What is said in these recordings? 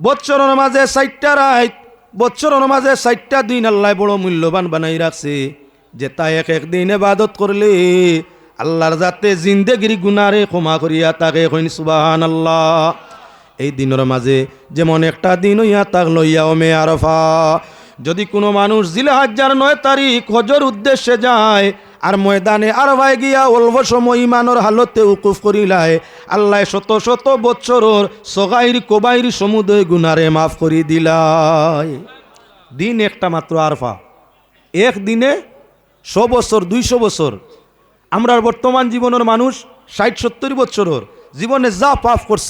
বৎসরের মাঝে চারটা রাত বৎসরের মাঝে চারটা দিন আল্লাহ বড় মূল্যবান বানাই রাখছে। যে তাই এক এক দিন এবাদত করলে আল্লাহর যাতে জিন্দেগিরি গুনারে ক্ষমা করিয়া তাকে হইন সুবাহান আল্লাহ এই দিনের মাঝে যেমন একটা দিন হইয়া তাক লইয়া, ওমে আরফা। যদি কোনো মানুষ জিলে হাজার নয় তারিখ হজর উদ্দেশ্যে যায় আর ময়দানে আর ভাই গিয়া অল্প সময় ইমানোর হালতে উকুফ করিলায়। আল্লাহ শত শত বৎসরর সগাইর কোবাইর সমুদয় গুনারে মাফ করি দিলায়। দিন একটা মাত্র আরফা। এক দিনে শ বছর, দুইশো বছর। আমরা বর্তমান জীবনের মানুষ ষাট, সত্তর বছরের জীবনে যা পাপ করছ,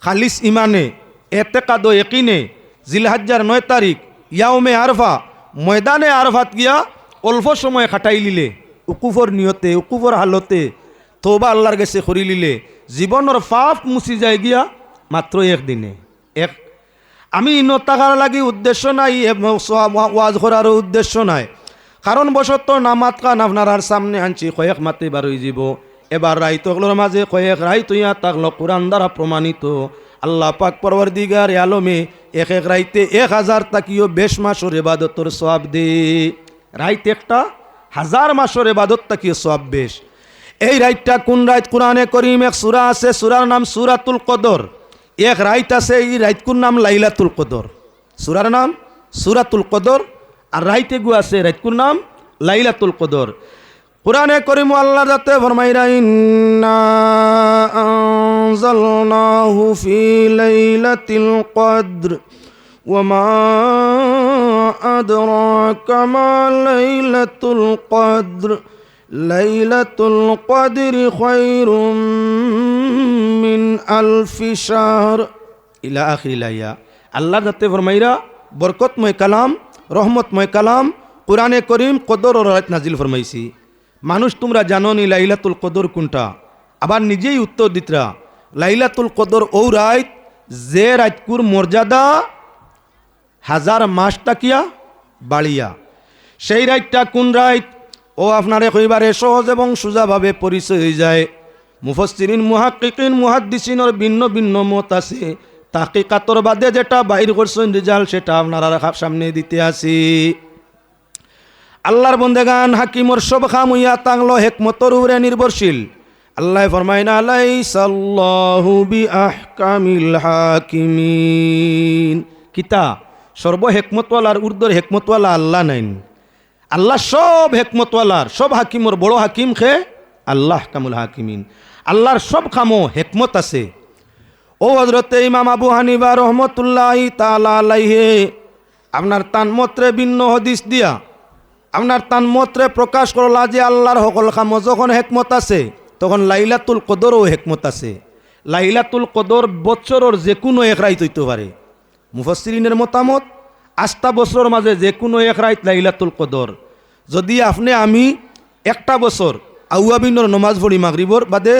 খালিস ইমানে এতে কাদো একিনে, জিলহাজ্জার নয় তারিখ ইয়াউমে আরফা, ময়দানে আরফাত গিয়া অল্প সময় খাটাই লিলে। উকুফর নিয়তে, উকুফর হালতে তোবা আল্লাহর গেছে করি লিলে জীবনের পাপ মুছি যায় গিয়া মাত্র একদিনে এক, আমি নতাকার লাগি উদ্দেশ্য নাই ওয়াজ করারও উদ্দেশ্য নাই। কারণ বশত নামাত কান আপনার সামনে আনছি, কয়েক মাতে বারই যাব এবার রাইতগুলোর মাঝে কয়েক রাইত ইয়া তাকলো কোরআন দ্বারা প্রমাণিত আল্লাহ পাক পরবর দিগার আলমে এক এক রাইতে এক হাজার তাকিও বেশ মাসর এবাদতর সব দে। রাইত একটা হাজার মাসের এবাদত তাকিয়ে সব বেশ। এই রাইটটা কোন রাইত? কোরআনে করিম এক সুরা আছে, সুরার নাম সুরাতুল কদর। এক রাইত আছে, এই রাইতকুর নাম লাইলাতুল কদর। সুরার নাম সুরাতুল কদর, আর রাইতে গু আছে, রাইতকুর নাম লাইলাতুল কদর। কোরআনে করিম আল্লাহ যাতে ফরমাইরা ইন্না ফি লাইলাতিল কদর, ওয়া أدراك ما ليلة القدر ليلة القدر خير من ألف شهر إلى آخر الآية আল্লাহ যাতে ফরমাইরা বরকতময় কালাম রহমতময় কালাম কোরআনে করিম কদর ও রাত নাজিল ফরমাইছি মানুষ তোমরা জানো নি লাইলাতুল কদর কোনটা আবার নিজেই উত্তর দিতরা লাইলাতুল কদর ও রাত যে রাতকুর মর্যাদা হাজার মাস টাকিয়া বাড়িয়া। সেই রাইটটা কোন রাইট ও আপনারে কইবারে সহজ এবং সোজাভাবে পরিচয় হয়ে যায়। মুফসিরিন মুহাক্কিকিন, মুহাদ্দিসিনের ভিন্ন ভিন্ন মত আছে। তাকে কাতর বাদে যেটা বাইর করছেন রেজাল্ট সেটা আপনারা সামনে দিতে আসি। আল্লাহর বন্দেগান হাকিমর সব খাম হইয়া তাংলো হেকমতর উরে নির্ভরশীল। আল্লাহ ফরমাইনা আহকামিল হাকিমিন। কিতা সর্ব হেকমতওয়ালার উর্দর হেকমতওয়ালা আল্লাহ নাইন। আল্লাহ সব হেকমতওয়ালার, সব হাকিমর, বড় হাকিম খে আল্লাহ কামুল হাকিমিন। আল্লাহর সব খামো হেকমত আছে। ও হজরতে ইমাম আবু হানিবা রহমতুল্লাহ তালা আলাইহে, আপনার তান মত্রে ভিন্ন হদিস দিয়া, আপনার তান মত্রে প্রকাশ করলা যে আল্লাহর সকল খামো যখন হেকমত আছে, তখন লাইলাতুল কদরও হেকমত আছে। লাইলাতুল কদর বছরের যে কোনো এক রাইত হইতে পারে। মুফসিরিনের মতামত আস্থা বছরের মাঝে যে কোনো এক রাইত লাইলাতুল কদর। যদি আপনি, আমি একটা বছর আউয়াবিনের নমাজ পড়ি, মাগরিবর বাদে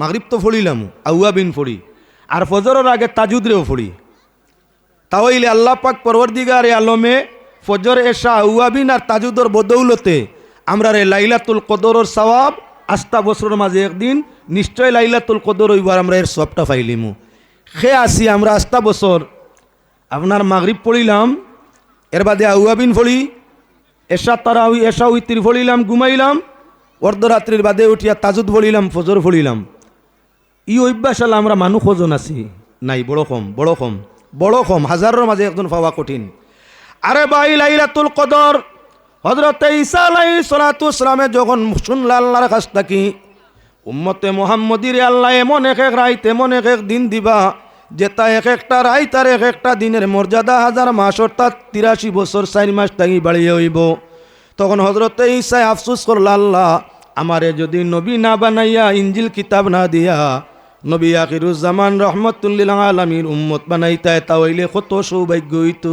মাগরিব তো পড়িলাম, আউয়াবিন পড়ি, আর ফজরের আগে তাজুদরেও পড়ি। তাহলে আল্লাহ পাক পরবর্দিগার আলমে ফজর, এশা, আউয়াবিন আর তাজুদর বদৌলতে আমরা রে লাইলাতুল কদরের সওয়াব আস্থা বছরের মাঝে একদিন নিশ্চয় লাইলাতুল কদর হইবার আমরা এর সবটা পাইলিমু। সে আসি আমরা আস্থা বছর আপনার মাগরিব পড়িলাম, এর বাদে আউয়াবিন ফড়ি এশা তারা এশা উইতির ফড়িলাম ঘুমাইলাম, অর্ধরাত্রির বাদে উঠিয়া তাজুদ ফড়িলাম ফজর ফলিলাম ই অভ্যাস হলে আমরা মানুষ ওজন আছি। নাই, বড় কম বড় কম বড় কম, হাজারের মাঝে একজন পাওয়া কঠিন। আরে ভাই, লাইলাতুল কদর হজরত ঈসা আলাই সালাতু ইসলামে যখন শুনলা আল্লাহর কাছ থাকি, উম্মতে মোহাম্মদির আল্লাহ এমন এক এক রাইত, এমন এক এক দিন দিবা যেটা এক একটা রাইত আর এক একটা দিনের মর্যাদা হাজার মাস, অর্থাৎ তিরাশি বছর, চার মাস থাকি বাড়িয়ে হইব। তখন হজরতে ঈসাই আফসুস করলা, আল্লাহ, আমারে যদি নবী না বানাইয়া ইঞ্জিল কিতাব না দিয়া, নবী আখিরুজ্জামান রহমতুল্লিল আলমীর উম্মত বানাইতায় তাহলে কত সৌভাগ্য হইতো।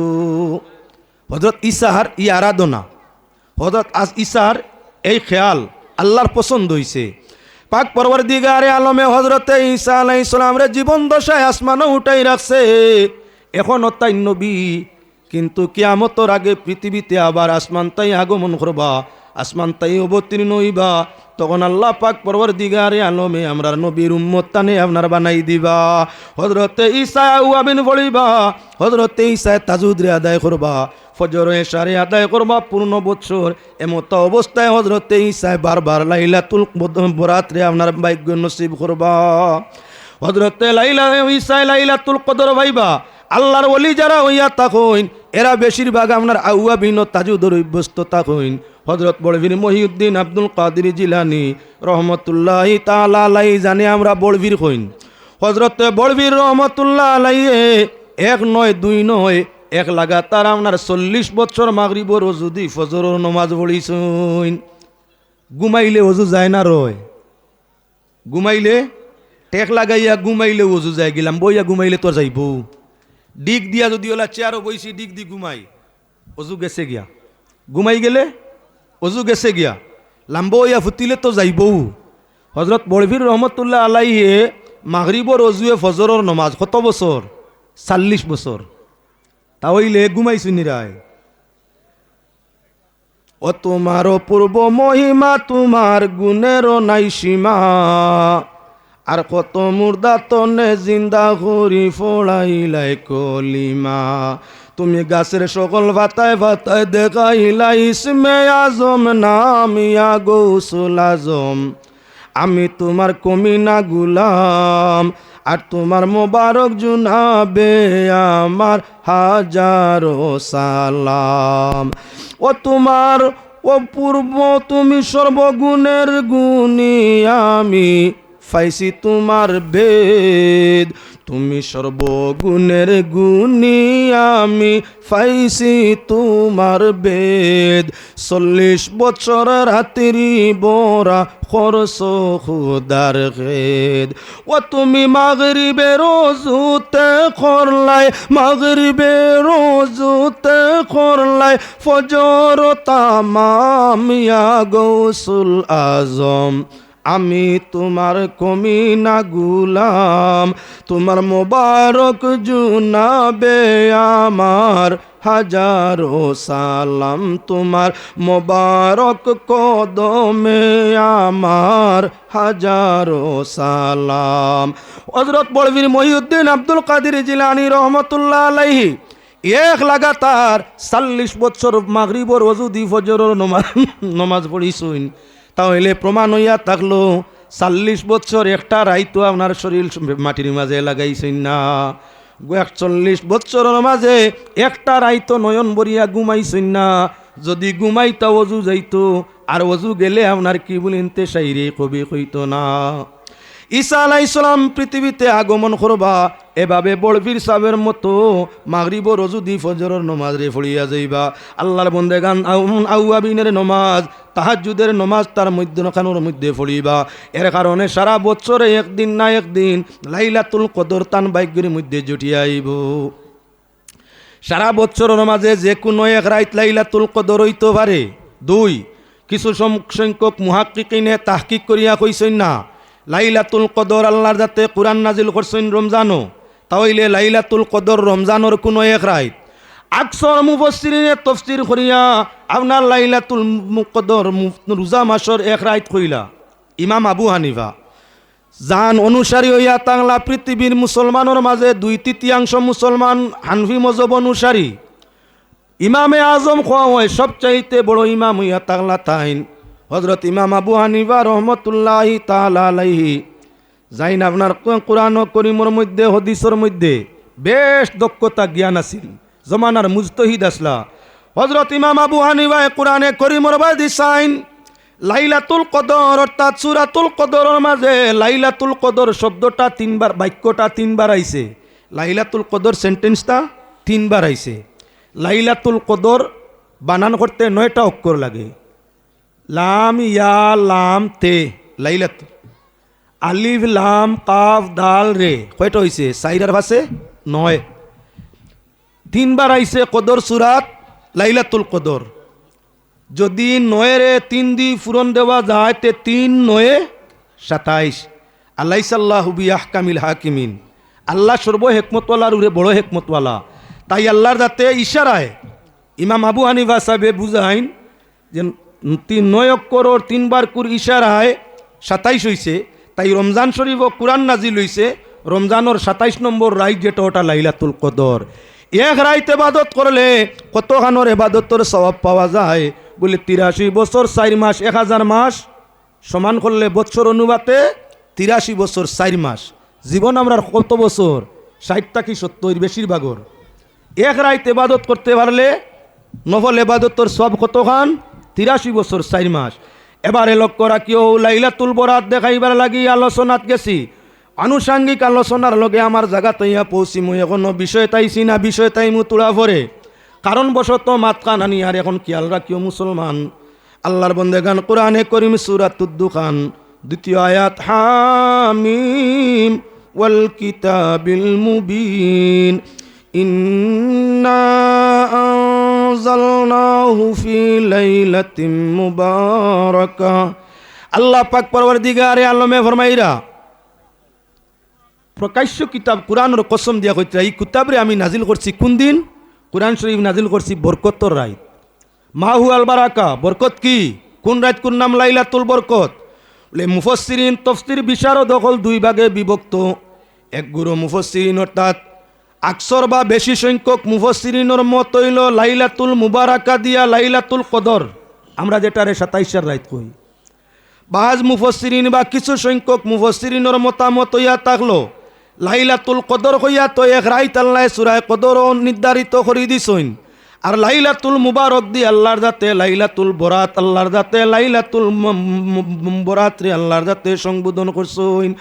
হজরত ইসাহার ই আরাধনা হজরত ইসার এই খেয়াল, আল্লাহর পছন্দ হইছে। পাক পরবর দিগারে আলমে হজরতে ঈসা আলাই ইসলামরে জীবন দশায় আসমানও উঠাই রাখছে। এখন তাই নবী। কিন্তু কিয়ামতর আগে পৃথিবীতে আবার আসমান তাই আগমন করবা। আসমান তাই অবতীর্ণ হইবা। তখন আল্লাহ পাক পরবর দিগারে আলমে আমরার নবীর উম্মত তানে আপনার বানাই দিবা। হজরতে ঈসা উয়াবিন বলিবা হজরতে ঈসায় তাজুদরে আদায় করবা, ফজর এশারে আদায় করবা পূর্ণ বছর এমত অবস্থায় হজরতে ঈসায় বারবার লাইলাতুল বরাত্রে আপনার ভাগ্য নসিব করবা। হজরতে লাইলা, ঈসায় লাইলাতুল কদর ভাইবা, আল্লাহর ওলি যারা হইয়া তাকইন এরা বেশিরভাগ আপনার আউয়া বিন তাজুদর অভ্যস্ত তাকইন হজরত বড়বীর মহিউদ্দিন আব্দুল কাদির জিলানি রহমতুল্লাহ তালা আলাই জানে আমরা বড়বীর হইন। হজরত বড়বীর রহমতুল্লাহ আলাইয়ে এক নয়, দুই নয়, এক লাগাতার আপনার চল্লিশ বছর মাগরিবর যদি ফজরের নমাজ পড়িছইন ঘুমাইলে অজু যায় না রয়। ঘুমাইলে টেক লাগাইয়া ঘুমাইলে অজু যায়, গেলাম বইয়া ঘুমাইলে তো যাইব। ডিগ দিয়া যদি ওলা চেয়ারও বইছি, ডিগ দি ঘুমাই। অজু গেছে গিয়া। ঘুমাই গেলে অজু গেছে গিয়া। লাম্ব ইয়া ফুটিলে তো যাইবও। হজরত বড়ভীর রহমতুল্লাহ আলাইহে মাগরিবর অজুয়ে ফজরের নমাজ, কত বছর চাল্লিশ বছর তাহলে ঘুমাইছুনি নিরায় ও তোমার পূর্ব মহিমা তোমার গুণেরও নাই সীমা। আর কত মুর্দা তনে জিন্দা করি ফোড়াইলাই কলিমা। তুমি গাছের সকল ভাতায় ভাতায় দেখাইলা ইসমে আজম নামিয়া গৌসুল আজম। আমি তোমার কমিনা গুলাম, আর তোমার মোবারক জুনাবে আমার হাজারো সালাম। ও তোমার, ও পূর্ব, তুমি সর্বগুণের গুণী আমি। ফাইসি তোমার বেদ তুমি সর্বগুণের গুণী, আমি ফাইসি তোমার বেদ চল্লিশ বছর রাত্রি বরা খরচ খুদার খেদ। ও তুমি মাগরিবে রোজুতে করলাই মাগরিবে রোজুতে করলাই ফজর তামামিয়া গৌসুল আজম। আমি তোমার কমিনা গুলাম, তোমার মোবারক জুনাবে আমার হাজারো সালাম, তোমার মোবারক কদমে আমার হাজারো সালাম। হজরত বড়বীর মহিউদ্দিন আব্দুল কাদির জিলানি রহমতুল্লাহ আলাইহি, এক লাগাতার চাল্লিশ বছর মাগরিবর অজুদি ফজরের নমাজ নমাজ পড়িছুন তাহলে প্রমাণ হইয়া থাকল, চাল্লিশ বছর একটা রাইতো আপনার শরীর মাটির মাঝে লাগাইছেন না। একচল্লিশ বছরের মাঝে একটা রাইতো নয়ন বরিয়া ঘুমাইছেন না। যদি ঘুমাইতা অজু যাইতো, আর অজু গেলে আপনার কি বলেন তে সাইরে কবি হইতো না। ঈসা আলাই ইসলাম পৃথিবীতে আগমন করবা, এভাবে বড়বীর সাহেবের মতো মাগরিব রজুদি ফজরের নমাজ রে ফড়িয়া যাইবা। আল্লাহর বন্দে গান আউয়াবিনের নমাজ তাহাজুদের নমাজ তার মধ্যখানোর মধ্যে ফড়িবা এর কারণে সারা বছরে একদিন না একদিন লাইলাতুল কদর তান বাইকের মধ্যে জুটিয়ে আইব। সারা বছর নমাজে যে কোনো এক রাইত লাইলাতুল কদর হইতে পারে। দুই, কিছু সংখ্যক মুহাক্কিকিনে তাহকিক করিয়া কইছেন না। লাইলাতুল কদর আল্লাহর যাতে কোরআন নাজিল করছেন রমজানও তাহলে লাইলাতুল কদর রমজানোর কোনো এক রাইত। আকসর মুফসিরিনে তফসির করিয়া আপনার লাইলাতুল কদর রোজা মাসর এক রাইত কইলা। ইমাম আবু হানিফা, জান অনুসারী হইয়া তাংলা পৃথিবীর মুসলমানের মাঝে দুই তৃতীয়াংশ মুসলমান হানফি মজব অনুসারী। ইমামে আজম খোয়া হয় সবচাইতে বড় ইমাম হইয়া তাংলা তাইন হজরত ইমাম আবু হানিফা রহমতুল্লাহ তালাহি যাইন আপনার কোরআন করিমর মধ্যে, হদিসর মধ্যে বেশ দক্ষতা, জ্ঞান আছিল। জমানার মুজতহিদ আসলা। হজরত ইমাম আবু হানিফা কোরআনে করিমর বাদি সাইন, লাইলাতুল কদর, অর্থাৎ সুরাতুল কদরের মাঝে লাইলাতুল কদর শব্দটা তিনবার, বাক্যটা তিনবার আইছে। লাইলাতুল কদর সেন্টেন্সটা তিনবার আইছে। লাইলাতুল কদর বানান করতে নয়টা অক্ষর লাগে। লাম ইয়া লাম তে, লাইলাত। আলিফ, লাম, কাফ, দাল, রে, কয়টা হয়েছে সাইরার ভাষে নয়। তিনবার আইছে কদর সুরাত, লাইলাতুল কদর। যদি নয়েরে তিন দি ফুরন দেওয়া যায়, তে তিন নয়ে সাতাইশ। আল্লাহ সাল্লাহ বিয়াহ কামিল হাকিমিন। আল্লাহ সর্ব হেকমতওয়ালার উরে বড় হেকমতওয়ালা। তাই আল্লাহর যাতে ইশারায় ইমাম আবু হানিফা সাহেবে বুঝাইন যে তিন নয় করোর তিনবার কুর ইশারায় সাতাইশ হইছে। তাই রমজান শরীফ ও কুরআন নাজিল হইছে। রমজানোর সাতাইশ নম্বর রাইত যেটা ওটা লাইলাতুল কদর। এক রাইত এবাদত করলে কতখানোর এবাদতর স্বভাব পাওয়া যায়? বলে তিরাশি বছর চার মাস, এক হাজার মাস সমান করলে বছর অনুপাতে তিরাশি বছর চার মাস। জীবন আমরা কত বছর? ষাট থাকি সত্তর বেশিরভাগর? এক রাইত এবাদত করতে পারলে নফল এবাদতর সব কতখান? তিরাশি বছর, চার মাস। এবারে লক্ষ্য রাখিও, লাইলাতুল বরাত দেখাইবার লাগি আলোচনাত গেছি। আনুষাঙ্গিক আলোচনার লগে আমার জায়গা তৈয়া পৌঁছি, মুই এখনও বিষয় তাইছি না, বিষয় তাই মু তুলা পরে কারণবশত মাত কান আনি আর এখন খেয়াল রাখিও মুসলমান। আল্লাহর বন্দে গান কোরআনে করিম সুরাতুদ্দু খান দ্বিতীয় আয়াত, হামিম, ওয়াল কিতাবিল মুবিন। ইন্না আনজালনাহু ফি লাইলাতিন মুবারাকা আল্লাহ পাক পরওয়ারদিগারে আলমে ফরমাইরা প্রকাশ্য কিতাব কোরআনের কসম দিয়া কইতে এই কিতাবরে আমি নাজিল করছি কোন দিন? কোরআন শরীফ নাজিল করছি বরকতর রাইত মাহু আল বারাকা, বরকত কি? কোন রাইত কোন নাম? লাইলাতুল বরকত। বলে মুফসিরিন তফসির বিচারও দখল দুই ভাগে বিভক্ত। এক গুরু মুফসিরিন অর্থাৎ আকসর বা বেশি সংখ্যক মুফসিরিনের মত হইল লাইলাতুল মুবারাকা দিয়া লাইলাতুল কদর। আমরা যেটারে সাতাইশের রাইত কই। বাজ মুফসিরিন বা কিছু সংখ্যক মুফসিরিনের মতামত হইয়া থাকল, লাইলাতুল কদর হইয়া তো এক রাইত আল্লাহ সুরায় কদর নির্ধারিত করে দিছইন আর লাইলাতুল মুবারক দি আল্লাহর যাতে লাইলাতুল বরাত আল্লাহর যাতে লাইলাতুল ম- ম- ম- বরাত রে আল্লাহর যাতে সংবোধন করছইন